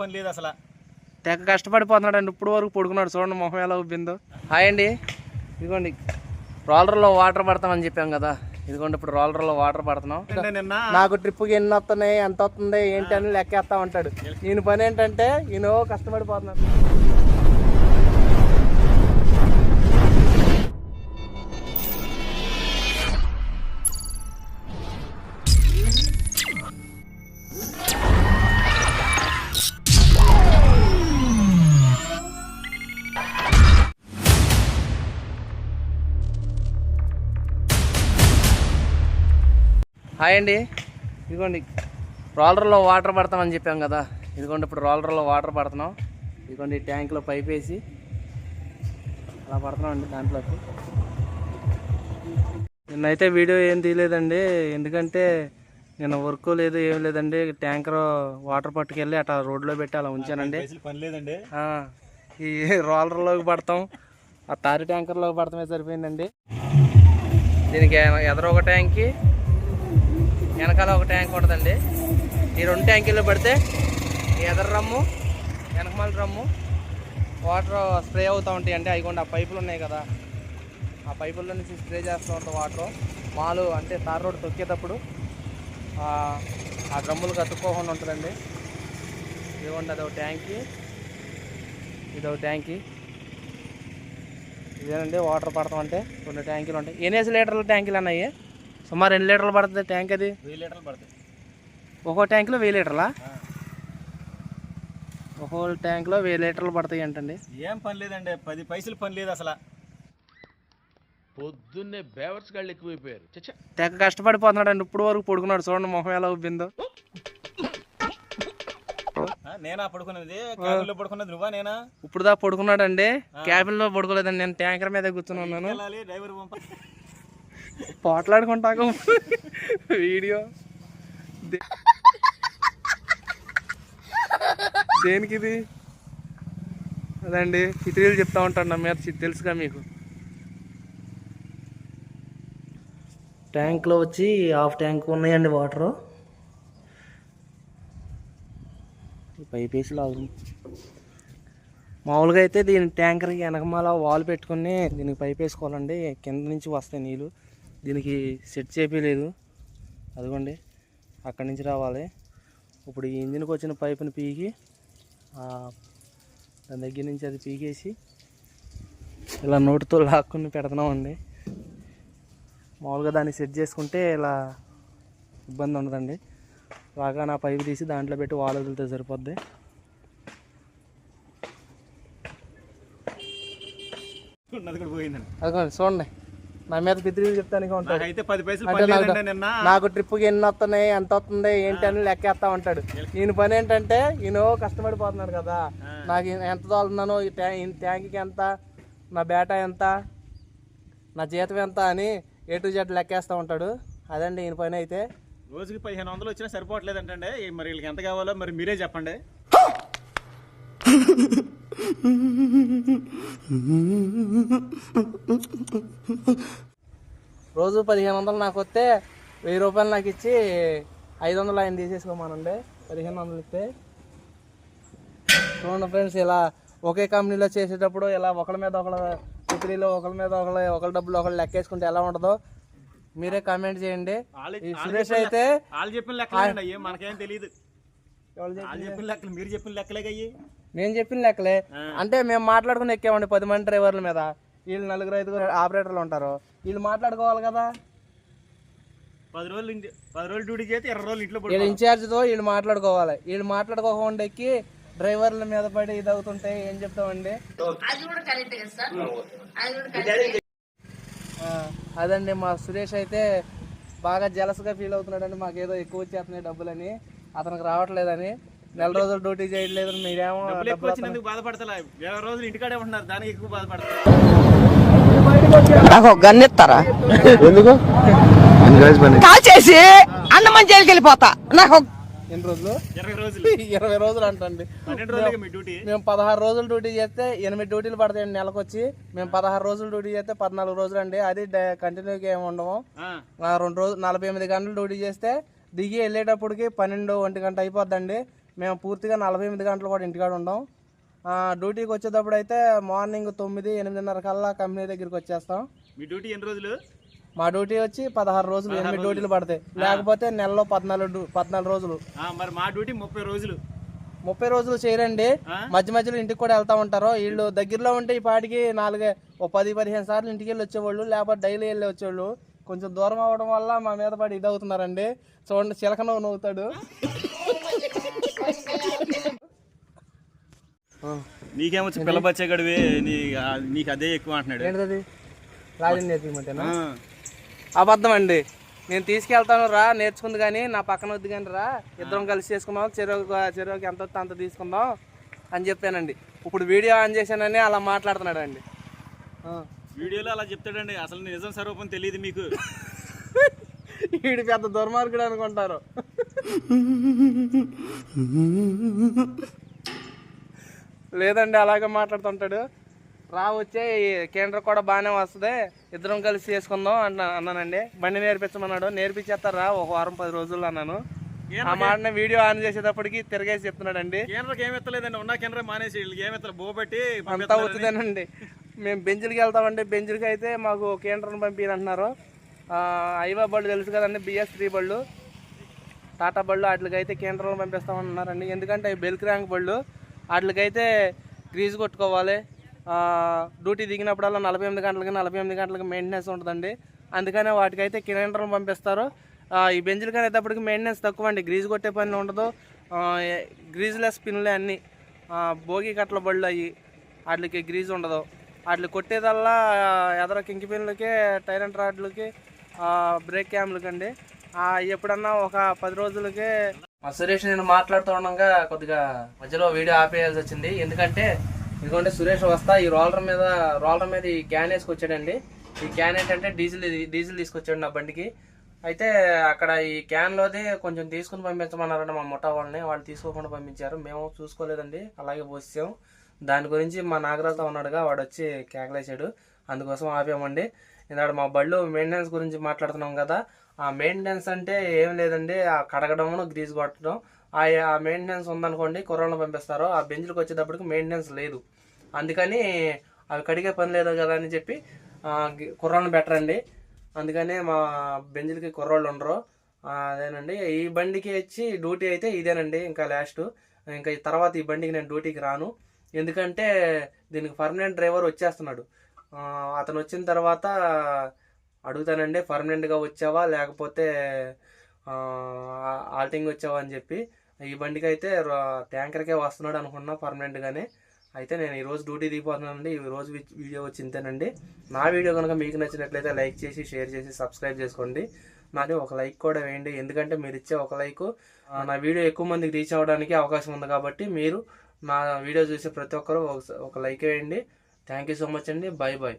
పని లేదు అసలు. తెగ కష్టపడిపోతున్నాడు అండి ఇప్పుడు వరకు పడుకున్నాడు. చూడండి మొహం ఎలా ఉబ్బిందో. హాయ్ అండి. ఇదిగోండి. రోలర్లో వాటర్ పడతామని చెప్పాం కదా. ఇదిగోండి ఇప్పుడు రోలర్లో వాటర్ పడుతున్నాం. నాకు ట్రిప్కి ఎన్ని వస్తున్నాయి ఎంత వస్తుంది ఏంటి అని లెక్కేస్తా ఉంటాడు. ఈయన పని ఏంటంటే ఈయన కష్టపడిపోతున్నాడు. హాయ్ అండి. ఇదిగోండి రోలర్లో వాటర్ పడతామని చెప్పాం కదా. ఇదిగోండి ఇప్పుడు రోలర్లో వాటర్ పడుతున్నాం. ఇదిగోండి ట్యాంక్లో పైప్ వేసి అలా పడుతున్నాం అండి దాంట్లోకి. నిన్నైతే వీడియో ఏం తీయలేదండి. ఎందుకంటే నిన్న వర్క్ లేదు ఏం లేదండి. ట్యాంకర్ వాటర్ పట్టుకెళ్ళి అట్లా రోడ్లో పెట్టి అలా ఉంచానండి. పని లేదండి. ఈ రోలర్లోకి పడతాం. ఆ తారి ట్యాంకర్లోకి పడతామే సరిపోయిందండి. దీనికి ఎదర ఒక ట్యాంక్కి వెనకాల ఒక ట్యాంక్ ఉంటుందండి. ఈ రెండు ట్యాంకీల్లో పడితే ఎదర రమ్ము వెనకమాల రమ్ము వాటర్ స్ప్రే అవుతూ ఉంటాయి అండి. అవి కూడా ఆ పైపులు ఉన్నాయి కదా. ఆ పైపుల్లో నుంచి స్ప్రే చేస్తూ ఉంటాం వాటర్. మాలు అంటే తార్ రోడ్ తొక్కేటప్పుడు ఆ డ్రమ్ములు కట్టుకోకుండా ఉంటుందండి. ఇదిగోండి అదొక ట్యాంకీ. ఇదొక ట్యాంకీ. ఇదేనండి వాటర్ పడతాం అంటే రెండు ట్యాంకీలు ఉంటాయి. ఎన్ని లీటర్ల ట్యాంకీలు అన్నాయి సుమారు ఎన్ని లీటర్లు పడుతుంది ట్యాంక్ అది? వెయ్యి లీటర్లు పడతాయి ఒక్కో ట్యాంకులో వెయ్యి లీటర్లా. ఒక్కో ట్యాంక్లో వెయ్యి లీటర్లు పడతాయి అంటండి. ఏం పని లేదండి పది పైసలు పని లేదు అసలు. పొద్దున్నే బేవర్స్ గాళ్ళు ఎక్కువైపోయారు. చచ్చా. తెగ కష్టపడిపోతున్నాడు అండి ఇప్పుడు వరకు పడుకున్నాడు. చూడండి మొహం ఎలా ఉబ్బిందో. ఆ, నేనా పడుకున్నది? పడుకున్నది నువ్వా నేనా? ఇప్పుడు దా పడుకున్నాడు అండి క్యాబిన్లో పడుకోలేదండి. నేను ట్యాంకర్ మీద కూర్చుని ఉన్నాను. వెళ్ళాలి డ్రైవర్ పంప పోట్లాడుకుంటాక వీడియో. దేనికి ఇది అదండి చిత్రీలు చెప్తా ఉంటాను నా మీద తెలుసుగా మీకు. ట్యాంక్లో వచ్చి హాఫ్ ట్యాంక్ ఉన్నాయండి వాటరు. పైప్ వేసి లాగు మామూలుగా అయితే దీని ట్యాంకర్కి వెనకమాల వాల్ పెట్టుకుని దీనికి పైప్ వేసుకోవాలండి. కింద నుంచి వస్తాయి నీళ్ళు దీనికి సెట్ చేయలేదు అదిగోండి అక్కడి నుంచి రావాలి. ఇప్పుడు ఈ ఇంజిన్కి వచ్చిన పైపుని పీకి దాని దగ్గర నుంచి అది పీకేసి ఇలా నోటితో లాక్కుని పెడుతున్నామండి మామూలుగా దాన్ని సెట్ చేసుకుంటే ఇలా ఇబ్బంది ఉండదండి. రాగా నా పైపు తీసి దాంట్లో పెట్టి వాల్ వదిలితే సరిపోద్ది. అదిగోండి చూడండి. నా మీద పిత్రీలు చెప్తానికి ఉంటాడు నాకైతే పది పైసలు నాకు ట్రిప్కి ఎన్ని వస్తున్నాయి ఎంత వస్తుంది ఏంటి అని లెక్కేస్తా ఉంటాడు. ఈయన పని ఏంటంటే ఈయన కష్టపడిపోతున్నాడు కదా. నాకు ఎంత తోలుతున్నాను ఈ ట్యా ఈ ట్యాంక్కి ఎంత నా బేటా ఎంత నా జీతం ఎంత అని ఏ టు జెడ్ లెక్కేస్తూ ఉంటాడు. అదండి ఈయన పని అయితే. రోజుకి పదిహేను వందలు వచ్చినా సరిపోవట్లేదంటండి. ఈ మరి వీళ్ళకి ఎంత కావాలో మరి మీరే చెప్పండి. రోజు పదిహేను వందలు నాకు వస్తే వెయ్యి రూపాయలు నాకు ఇచ్చి ఐదు వందలు ఆయన తీసేసుకోమానండి. పదిహేను వందలు ఇస్తే. చూడండి ఫ్రెండ్స్ ఇలా ఒకే కంపెనీలో చేసేటప్పుడు ఇలా ఒకళ్ళ మీద ఒకళ్ళ డిగ్రీలో ఒకళ్ళ మీద ఒకళ్ళ ఒకళ్ళ డబ్బులు ఒకళ్ళు లెక్కేసుకుంటే ఎలా ఉంటుందో మీరే కామెంట్ చేయండి. సురేష్ అయితే వాళ్ళు చెప్పిన లెక్కలేండి అయ్యి మనకేం తెలియదు వాళ్ళు చెప్పిన లెక్కలు మీరు చెప్పిన లెక్కలే అయ్యి నేను చెప్పిన లెక్కలే. అంటే మేము మాట్లాడుకుని ఎక్కామండి పది మంది డ్రైవర్ల మీద. వీళ్ళు నలుగురు ఐదుగురు ఆపరేటర్లు ఉంటారు. వీళ్ళు మాట్లాడుకోవాలి కదా. పది రోజులు పది రోజులు డ్యూటీ చేస్తే ఇరవై రోజులు ఇంట్లో వీళ్ళ ఇన్ఛార్జ్తో వీళ్ళు మాట్లాడుకోవాలి. వీళ్ళు మాట్లాడుకోకుండా ఎక్కి డ్రైవర్ల మీద పడి ఇది అవుతుంటే ఏం చెప్తామండి? ఆ, అదండి మా సురేష్ అయితే బాగా జలస్గా ఫీల్ అవుతున్నాడండి. మాకేదో ఎక్కువ వచ్చేస్తున్నాయి డబ్బులని. అతనికి రావట్లేదని. నెల రోజులు డ్యూటీ చేయట్లేదని మీరేమో డబ్బులు వచ్చినందుకు బాధపడతలే? ఇరవై రోజులు ఇంటికాడే ఉంటున్నారు దానికి ఎక్కువ బాధపడతారు నాకు ఒక గన్ ఇస్తారా ఎందుకు? కాల్ చేసి అన్నమని జైలుకి వెళ్ళిపోతా. నాకు ఒక ఎన్ని రోజులు? ఇరవై రోజులు. ఇరవై రోజులు అంటండి. పన్నెండు రోజులకి మీ డ్యూటీ? మేము పదహారు రోజులు డ్యూటీ చేస్తే ఎనిమిది డ్యూటీలు పడతాయండి నెలకు వచ్చి మేము పదహారు రోజులు డ్యూటీ చేస్తే పద్నాలుగు రోజులు అండి. అది కంటిన్యూగా ఏమి ఉండము రెండు రోజులు నలభై ఎనిమిది గంటలు డ్యూటీ చేస్తే దిగి వెళ్ళేటప్పటికి పన్నెండు ఒంటి గంట అయిపోద్దండి. మేము పూర్తిగా నలభై ఎనిమిది గంటలు కూడా ఇంటికాడ ఉండం. డ్యూటీకి వచ్చేటప్పుడు అయితే మార్నింగ్ తొమ్మిది ఎనిమిదిన్నర కల్లా కంపెనీ దగ్గరికి వచ్చేస్తాం. మీ డ్యూటీ ఎన్ని రోజులు? మా డ్యూటీ వచ్చి పదహారు రోజులు ఎనిమిది డ్యూటీలు పడతాయి. లేకపోతే నెలలో పద్నాలుగు పద్నాలుగు రోజులు. మరి మా డ్యూటీ ముప్పై రోజులు. ముప్పై రోజులు చేయరండి? మధ్య మధ్యలో ఇంటికి కూడా వెళ్తా ఉంటారు. వీళ్ళు దగ్గరలో ఉంటే ఈ పాటికి నాలుగే ఓ పది పదిహేను సార్లు ఇంటికి వెళ్ళి వచ్చేవాళ్ళు లేకపోతే డైలీ వెళ్ళి వచ్చేవాళ్ళు. కొంచెం దూరం అవ్వడం వల్ల మా మీద పడి ఇదవుతున్నారండి. చూడండి చిలక నవ్వు నవ్వుతాడు. నీకేమొచ్చి పిల్ల బచ్చే గడివి? నీ నీకు అదే ఎక్కువ అంటున్నాడు. ఏంటది రాజన్ నేర్పించమంటేనా అబద్ధం అండి నేను తీసుకెళ్తాను రా నేర్చుకుంది కానీ నా పక్కన వద్దు కానీ రా. ఇద్దరం కలిసి చేసుకుందాం చెరువు చెరువుకి ఎంత వస్తే అంత తీసుకుందాం అని చెప్పానండి. ఇప్పుడు వీడియో ఆన్ చేశానని అలా మాట్లాడుతున్నాడు అండి వీడియోలో అలా చెప్తాడండి. అసలు నిజం స్వరూపం తెలియదు మీకు. వీడు పెద్ద దుర్మార్గుడు అనుకుంటారు. లేదండి అలాగే మాట్లాడుతుంటాడు. రా వచ్చే కేంద్రం కూడా బాగానే వస్తుంది. ఇద్దరం కలిసి చేసుకుందాం అన్నా అన్నానండి. బండి నేర్పించమన్నాడు. నేర్పించేస్తారా ఒక వారం పది రోజుల్లో అన్నాను. ఆ మాటని వీడియో ఆన్ చేసేటప్పటికి తిరగేసి కేంద్రకి ఏం ఎత్తలేదండి. ఉన్న కేంద్ర మానేసి బోబట్టి అంతా అవుతుందేనండి. మేము బెంచులకి వెళ్తామండి. బెంచులకి అయితే మాకు కేంద్రం పంపినంటున్నారు ఐవా బళ్ళు తెలుసు కదండి బిఎస్ త్రీ బళ్ళు. టాటా బళ్ళు వాటికైతే కేంద్రంలో పంపిస్తామన్నారండి. ఎందుకంటే అవి బెల్క్ ర్యాంక్ బళ్ళు. వాటికైతే గ్రీజ్ కొట్టుకోవాలి. డ్యూటీ దిగినప్పుడల్లా నలభై ఎనిమిది గంటలకి నలభై ఎనిమిది గంటలకి మెయింటెనెన్స్ ఉంటుందండి. అందుకనే వాటికైతే కేంద్రం పంపిస్తారు. ఈ ఈ కానీ అనేటప్పటికి మెయింటెనెన్స్ తక్కువ అండి గ్రీజ్ కొట్టే పని ఉండదు. గ్రీజ్లెస్ పిన్లే అన్నీ. భోగి కట్టల బళ్ళు అయ్యి వాటికి గ్రీజ్ ఉండదు. వాటికి కొట్టేదల్లా ఎదర కింకి పిన్లకి టైరెంట్ రాడ్లకి బ్రేక్ క్యామ్లకి అండి ఎప్పుడన్నా ఒక పది రోజులకే మా సురేష్ నేను మాట్లాడుతూ ఉండగా కొద్దిగా మధ్యలో వీడియో ఆపేయాల్సి వచ్చింది. ఎందుకంటే ఎందుకంటే సురేష్ వస్తా ఈ రోలర్ మీద రోలర్ మీద ఈ క్యాన్ వేసుకొచ్చాడండి. ఈ క్యాన్ ఏంటంటే డీజిల్ డీజిల్ తీసుకొచ్చాడు నా బండికి. అయితే అక్కడ ఈ క్యాన్లోది కొంచెం తీసుకుని పంపించమన్నారండి మా ముఠా వాళ్ళని. వాళ్ళు తీసుకోకుండా పంపించారు. మేము చూసుకోలేదండి. అలాగే పోసాం. దాని గురించి మా నాగరాజుతో ఉన్నాడుగా వాడు వచ్చి కేకలేసాడు అందుకోసం ఆపామండి. ఇందాక మా బళ్ళు మెయింటెనెన్స్ గురించి మాట్లాడుతున్నాం కదా. మెయింటెనెన్స్ అంటే ఏం లేదండి. ఆ కడగడం గ్రీజ్ కొట్టడం. ఆ మెయింటెనెన్స్ ఉందనుకోండి కుర్రాలను పంపిస్తారు. ఆ బెంచ్లకు వచ్చేటప్పటికి మెయింటెనెన్స్ లేదు. అందుకని అవి కడిగే పని లేదు కదా అని చెప్పి కుర్రాలను పెట్టరండి. అందుకనే మా బెంచ్లకి కుర్రోళ్ళు ఉండరు. అదేనండి. ఈ బండికి వచ్చి డ్యూటీ అయితే ఇదేనండి ఇంకా లాస్ట్ ఇంకా తర్వాత ఈ బండికి నేను డ్యూటీకి రాను. ఎందుకంటే దీనికి పర్మనెంట్ డ్రైవర్ వచ్చేస్తున్నాడు. అతను వచ్చిన తర్వాత అడుగుతానండి పర్మనెంట్గా వచ్చావా? లేకపోతే ఆల్టింగ్ వచ్చావా అని చెప్పి. ఈ బండికి అయితే ట్యాంకర్కే వస్తున్నాడు అనుకున్నా పర్మనెంట్గానే అయితే నేను ఈరోజు డ్యూటీ దిగిపోతున్నానండి. ఈ రోజు వీడియో వచ్చింతేనండి నా వీడియో కనుక మీకు నచ్చినట్లయితే లైక్ చేసి షేర్ చేసి సబ్స్క్రైబ్ చేసుకోండి. నాకు ఒక లైక్ కూడా వేయండి. ఎందుకంటే మీరు ఇచ్చే ఒక లైక్ నా వీడియో ఎక్కువ మందికి రీచ్ అవ్వడానికి అవకాశం ఉంది కాబట్టి మీరు నా వీడియో చూసే ప్రతి ఒక్కరూ ఒక లైక్ వేయండి. థ్యాంక్ యూ సో మచ్ అండి. Bye bye